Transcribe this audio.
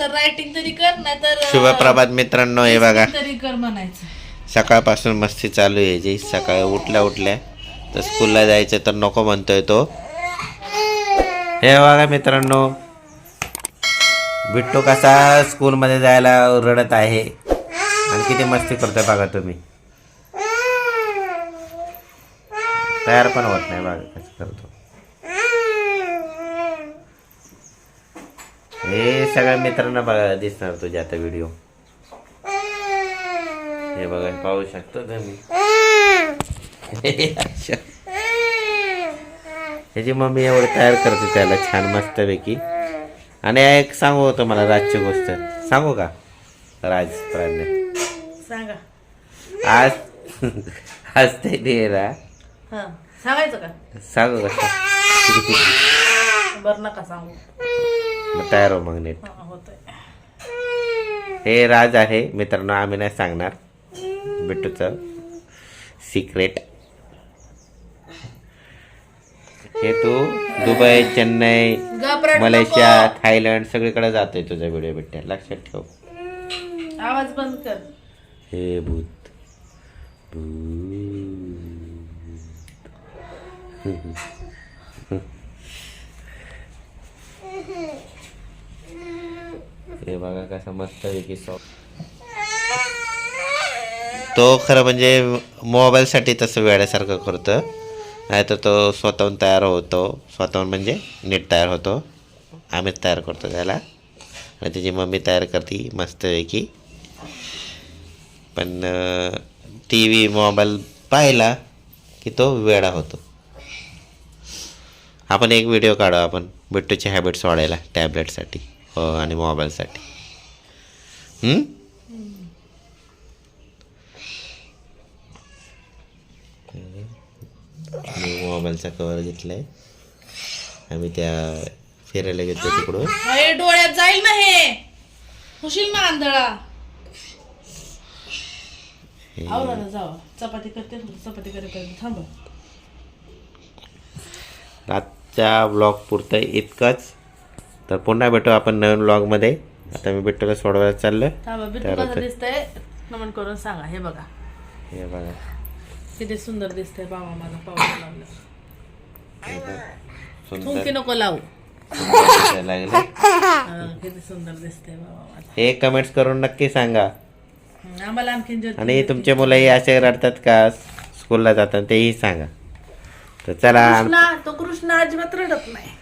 तर रायटिंग तरी कर नाही तर शुभप्रभात मित्रांनो हे बघा. तरी कर म्हणायचं. सकाळपासून मस्ती चालू आहे जी. सकाळी उठल्या उठल्या. तर स्कूलला जायचं तर नको म्हणतोय तो. हे बघा मित्रांनो. बिट्टू कसा स्कूलमध्ये जायला रडत आहे. आणि किती मस्ती करतोय बघा तुम्ही. तयार पण होत नाही बघा कसं करतो. हे सगळ्या मित्रांना बघा दिसणार तुझ्या आता व्हिडिओ हे बघा पाहू शकतो तुम्ही. अच्छा. ह्याची मम्मी एवढं तयार करते त्याला छान मस्तपैकी. आणि एक सांगू होतं मला राजची गोष्ट. सांगू का? राज प्राज्ञा सांगा. आज आज ते डेरा हा सांगायचं का? सांगू का? बरं नका सांगू. मग तयार हो मग नीट. हा, हे राज आहे मित्रांनो आम्ही नाही सांगणार. बिट्टूचं सिक्रेट हे तू दुबई चेन्नई मलेशिया. थायलंड सगळीकडे जातोय तुझा व्हिडिओ बिट्ट्या लक्षात ठेव. आवाज बंद कर. हे भूत. भूत. हे बघा कसं मस्त पैकी तो खरं म्हणजे मोबाईलसाठी तसं वेड्यासारखं करतं नाहीतर तो स्वतःहून तयार होतो. स्वतःहून म्हणजे नीट तयार होतो. आम्हीच तयार करतो त्याला. आणि त्याची मम्मी तयार करते मस्तपैकी. पण टी व्ही मोबाईल पाहिला की तो वेडा होतो. आपण एक व्हिडिओ काढू आपण. बिट्टूची हॅबिट वाढायला टॅबलेटसाठी आणि मोबाईलसाठी? मी मोबाईलचा कवर घेतलाय. आम्ही त्या फिरायला गेलो तिकडून. हे डोळ्यात जाईल ना हे. होशील ना आंधळा आवरा जावा चपाती करते चपाती करे करते थांब. आजच्या ब्लॉग पुरतं इतकंच. तर पुन्हा भेटू आपण नवीन ब्लॉगमध्ये आता मी बिट्टूला सोडवायला बिट्टू तर दिसतंय? नमन करून सांगा. हे बघा. हे बघा. किती सुंदर दिसतंय बाबा माझा पाऊस हे थुंकी नको लावू. हा, किती सुंदर दिसतंय बाबा हे कमेंट्स करून नक्की सांगा. हं, आम्हाला ज्योती आणि तुमचे मुलंही असे रडतात का? स्कूलला जातात तेही सांगा. तर चला तो कृष्णा अजिबात रडत नाही.